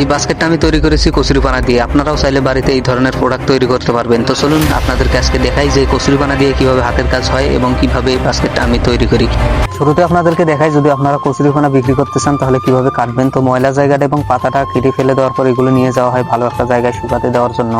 এই বাস্কেটটা আমি তৈরি করেছি কচুরিপানা দিয়ে। আপনারাও চাইলে বাড়িতে এই ধরনের প্রোডাক্ট তৈরি করতে পারবেন। তো চলুন আপনাদের আজকে দেখাই যে কচুরিপানা দিয়ে কীভাবে হাতের কাজ হয় এবং কীভাবে এই বাস্কেটটা আমি তৈরি করি। শুরুতে আপনাদেরকে দেখাই, যদি আপনারা কচুরিপানা বিক্রি করতে চান, তাহলে কীভাবে কাটবেন? তো ময়লা জায়গাটা এবং পাতাটা কেটে ফেলে দেওয়ার পর এগুলো নিয়ে যাওয়া হয় ভালো একটা জায়গায় শুকাতে দেওয়ার জন্য।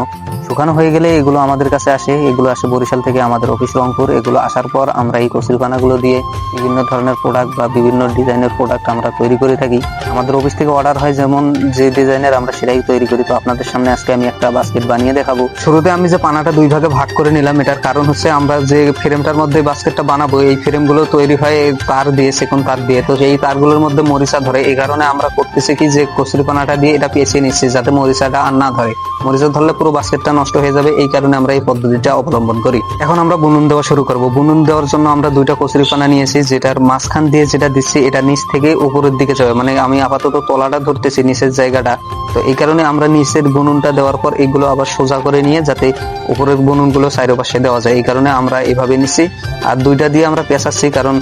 শুকানো হয়ে গেলে এগুলো আমাদের কাছে আসে, এগুলো আসে বরিশাল থেকে আমাদের অফিস রংপুর। এগুলো আসার পর আমরা এই কচুরিপানাগুলো দিয়ে বিভিন্ন ধরনের প্রোডাক্ট বা বিভিন্ন ডিজাইনের প্রোডাক্ট আমরা তৈরি করে থাকি। আমাদের অফিস থেকে অর্ডার হয় যেমন যে ডিজাইনের আমরা সেটাই তৈরি করি। তো আপনাদের সামনে আজকে আমি একটা বাস্কেট বানিয়ে দেখাবো। শুরুতে আমি যে পানাটা দুই ভাগে ভাগ করে নিলাম, এটার কারণ হচ্ছে আমরা যে ফ্রেমটার মধ্যে বাস্কেটটা বানাবো, এই ফ্রেমগুলো তৈরি হয় তার দিয়ে সেকোন তার দিয়ে? তো এই তারগুলোর মধ্যে মরিচা ধরে। এই কারণে আমরা করতেছি কি যে কচুরিপানাটা দিয়ে এটা পেঁচিয়ে নিচ্ছি, যাতে মরিচাটা আর না ধরে। মরিচা ধরলে পুরো বাস্কেটটা নষ্ট হয়ে যাবে, এই কারণে আমরা এই পদ্ধতিটা অবলম্বন করি। এখন আমরা বুনুন দেওয়া শুরু করব। বুনুন দেওয়ার জন্য আমরা দুইটা কচুরিপানা নিয়েছি, যেটার মাঝখান দিয়ে যেটা দিচ্ছি, এটা নিচ থেকে উপরের দিকে যাবে মানে আমি আপাতত তলাটা ধরতেছি, নিচের জায়গাটা। তো এই কারণে আমরা নিচের বুনুনটা দেওয়ার পর এগুলো আবার সোজা করে নিয়ে যাতে উপরের বুনুনগুলো সাইড পাশে দেওয়া যায়। এই কারণে আমরা এভাবে নিচ্ছি। আর দুইটা দিয়ে আমরা পেঁচাচ্ছি, কারণ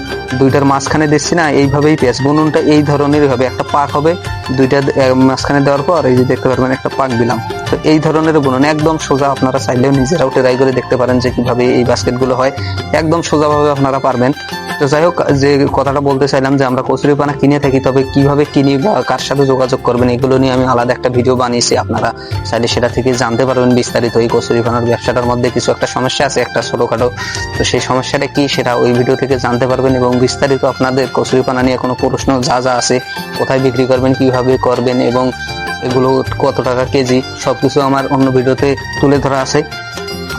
দুইটার মাঝখানে দিচ্ছি না, এইভাবেই পেঁয়াজ বুনুনটা এই ধরনেরই হবে। একটা পাক হবে, দুইটা মাঝখানে দেওয়ার পর এই যে দেখতে পারবেন একটা পাক দিলাম। তো এই ধরনের বুনন একদম সোজা আপনারা চাইলেও নিজেরাও ট্রাই করে দেখতে পারেন যে কীভাবে এই বাস্কেটগুলো হয়। একদম সোজাভাবে আপনারা পারবেন। তো যাই হোক, যে কথাটা বলতে চাইলাম যে আমরা কচুরিপানা কিনে থাকি, তবে কীভাবে কিনি বা কার সাথে যোগাযোগ করবেন, এগুলো নিয়ে আমি আলাদা একটা ভিডিও বানিয়েছি। আপনারা চাইলে সেটা থেকে জানতে পারবেন বিস্তারিত এই কচুরিপানার ব্যবসাটার মধ্যে কিছু একটা সমস্যা আছে, একটা ছোটখাটো। তো সেই সমস্যাটা কি সেটা ওই ভিডিও থেকে জানতে পারবেন এবং বিস্তারিত আপনাদের কচুরিপানা নিয়ে কোনো প্রশ্ন যা যা আছে, কোথায় বিক্রি করবেন, কীভাবে করবেন এবং এগুলো কত টাকা কেজি, সবকিছু আমার অন্য ভিডিওতে তুলে ধরা আছে।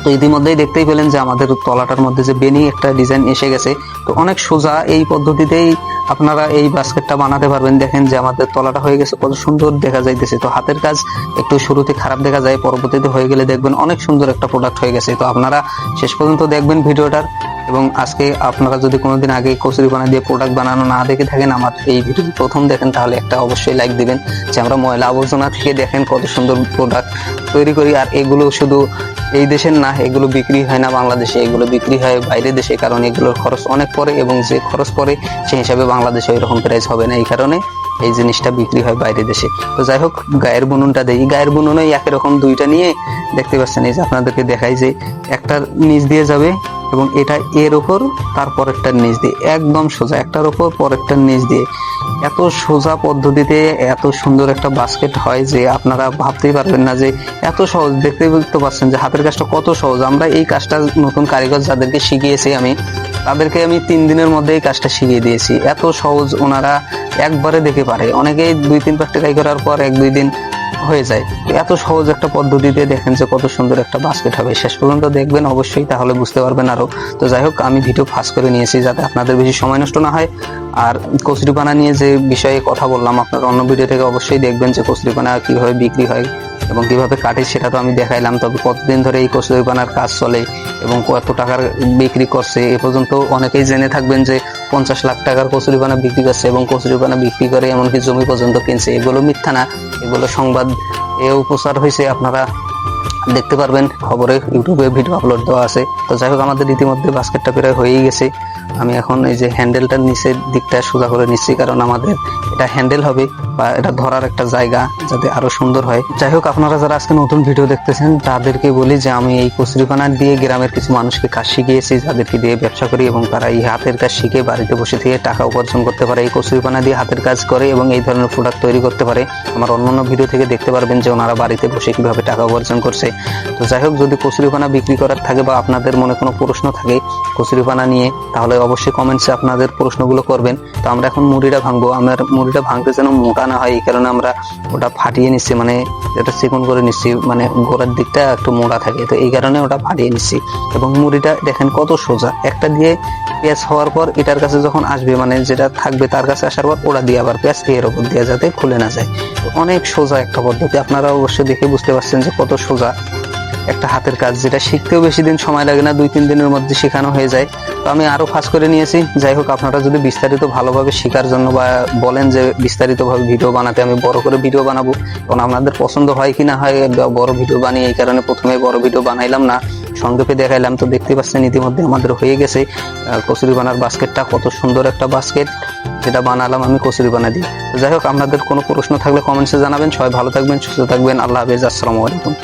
তো ইতিমধ্যেই দেখতেই পেলেন যে আমাদের তলাটার মধ্যে যে বেনি একটা ডিজাইন এসে গেছে। তো অনেক সোজা এই পদ্ধতিতেই আপনারা এই বাস্কেটটা বানাতে পারবেন। দেখেন যে আমাদের তলাটা হয়ে গেছে, কত সুন্দর দেখা যাইতেছে। তো হাতের কাজ একটু শুরুতে খারাপ দেখা যায়, পরবর্তীতে হয়ে গেলে দেখবেন অনেক সুন্দর একটা প্রোডাক্ট হয়ে গেছে। তো আপনারা শেষ পর্যন্ত দেখবেন ভিডিওটার এবং আজকে আপনারা যদি কোনোদিন আগে কচুরিপানা দিয়ে প্রোডাক্ট বানানো না দেখে থাকেন, আমার এই ভিডিও প্রথম দেখেন, তাহলে একটা অবশ্যই লাইক দিবেন। যে আমরা ময়লা আবর্জনা থেকে দেখেন কত সুন্দর প্রোডাক্ট তৈরি করি। আর এগুলো শুধু এই দেশের না, এগুলো বিক্রি হয় না বাংলাদেশে, এগুলো বিক্রি হয় বাইরের দেশে, কারণ এগুলোর খরচ অনেক পড়ে এবং যে খরচ পড়ে সেই হিসাবে বাংলাদেশে ওই রকম প্রাইস হবে না এই কারণে এই জিনিসটা বিক্রি হয় বাইরের দেশে। তো যাই হোক, গায়ের বুনুনটা দেই। গায়ের বুনুন ওই একই রকম দুইটা নিয়ে দেখতে পাচ্ছেন, এই যে আপনাদেরকে দেখাই যে একটা নিচ দিয়ে যাবে এবং এটা এর ওপর তারপর একটা নিচ দিয়ে। একদম সোজা, একটার ওপর পরেরটার নিচ দিয়ে। এত সোজা পদ্ধতিতে এত সুন্দর একটা বাস্কেট হয় যে আপনারা ভাবতেই পারবেন না যে এত সহজ। দেখতে বুঝতে পারছেন যে হাতের কাজটা কত সহজ। আমরা এই কাজটা নতুন কারিগর যাদেরকে শিখিয়েছি আমি তাদেরকে আমি তিন দিনের মধ্যে এই কাজটা শিখিয়ে দিয়েছি। এত সহজ ওনারা একবারে দেখে পারে। অনেকেই দুই তিন প্র্যাকটিকাই করার পর এক দুই দিন হয়ে যায়। এত সহজ একটা পদ্ধতিতে দেখেন যে কত সুন্দর একটা বাস্কেট হবে। শেষ পর্যন্ত দেখবেন অবশ্যই, তাহলে বুঝতে পারবেন আরও তো যাই হোক, আমি ভিডিও ফাঁস করে নিয়েছি যাতে আপনাদের বেশি সময় নষ্ট না হয়। আর কচুরিপানা নিয়ে যে বিষয়ে কথা বললাম, আপনারা অন্য ভিডিও থেকে অবশ্যই দেখবেন যে কচুরিপানা কীভাবে বিক্রি হয় এবং কীভাবে কাটে, সেটা তো আমি দেখাইলাম। তবে কতদিন ধরে এই কচুরিপানার কাজ চলে এবং কত টাকার বিক্রি করছে, এ পর্যন্ত অনেকেই জেনে থাকবেন যে পঞ্চাশ লাখ টাকার কচুরিপানা বিক্রি করছে এবং কচুরিপানা বিক্রি করে এমনকি জমি পর্যন্ত কিনছে। এগুলো মিথ্যা না, এগুলো সংবাদ এও প্রচার হয়েছে, আপনারা দেখতে পারবেন। খবরে, ইউটিউবে ভিডিও আপলোড দেওয়া আছে। তো যাই হোক, আমাদের ইতিমধ্যে বাস্কেটটা প্রায় হয়েই গেছে। আমি এখন এই যে হ্যান্ডেলটার নিচের দিকটা সোজা করে নিচ্ছি, কারণ আমাদের এটা হ্যান্ডেল হবে বা এটা ধরার একটা জায়গা যাতে আরও সুন্দর হয়। যাই হোক, আপনারা যারা আজকে নতুন ভিডিও দেখতেছেন, তাদেরকে বলি যে আমি এই কচুরিপানা দিয়ে গ্রামের কিছু মানুষকে কাজ শিখিয়েছি, যাদেরকে দিয়ে ব্যবসা করি এবং তারা এই হাতের কাজ শিখে বাড়িতে বসে থেকে টাকা উপার্জন করতে পারে, এই কচুরিপানা দিয়ে হাতের কাজ করে এবং এই ধরনের প্রোডাক্ট তৈরি করতে পারে। আমার অন্যান্য ভিডিও থেকে দেখতে পারবেন যে ওনারা বাড়িতে বসে কীভাবে টাকা উপার্জন করছে। তো যাই হোক, যদি কচুরিপানা বিক্রি করার থাকে বা আপনাদের মনে কোনো প্রশ্ন থাকে কচুরিপানা নিয়ে, তাহলে অবশ্যই কমেন্টসে আপনাদের প্রশ্নগুলো করবেন। তো আমরা এখন মুড়িটা ভাঙবো। আমার মুড়িটা ভাঙতে যেন মোটা না হয়, এই কারণে আমরা ওটা ফাটিয়ে নিচ্ছি মানে এটা চিকন করে নিচ্ছি মানে গোড়ার দিকটা একটু মোটা থাকে, তো এই কারণে ওটা ফাটিয়ে নিচ্ছি। এবং মুড়িটা দেখেন কত সোজা। একটা দিয়ে পেঁয়াজ হওয়ার পর এটার কাছে যখন আসবে মানে যেটা থাকবে তার কাছে আসার পর ওটা দিয়ে আবার পেঁয়াজ এর ওপর দিয়ে যাতে খুলে না যায়। অনেক সোজা একটা পদ্ধতি। আপনারা অবশ্যই দেখে বুঝতে পারছেন যে কত সোজা। একটা হাতের কাজ যেটা শিখতেও বেশি দিন সময় লাগে না, দুই তিন দিনের মধ্যে শেখানো হয়ে যায়। তো আমি আরও ফাঁস করে নিয়েছি। যাই হোক, আপনারা যদি বিস্তারিত ভালোভাবে শেখার জন্য বা বলেন যে বিস্তারিতভাবে ভিডিও বানাতে আমি বড় করে ভিডিও বানাবো, কারণ আপনাদের পছন্দ হয় কি না হয় বড় ভিডিও বানিয়ে এই কারণে প্রথমে বড় ভিডিও বানাইলাম না, সংক্ষেপে দেখাইলাম। তো দেখতে পাচ্ছেন, ইতিমধ্যে আমাদের হয়ে গেছে কচুরি বানার বাস্কেটটা। কত সুন্দর একটা বাস্কেট, যেটা বানালাম আমি কচুরি বানা তো যাই হোক, আপনাদের কোনো প্রশ্ন থাকলে কমেন্টসে জানাবেন। সবাই ভালো থাকবেন, সুস্থ থাকবেন। আল্লাহ হাফেজ, আসসালামু আলাইকুম।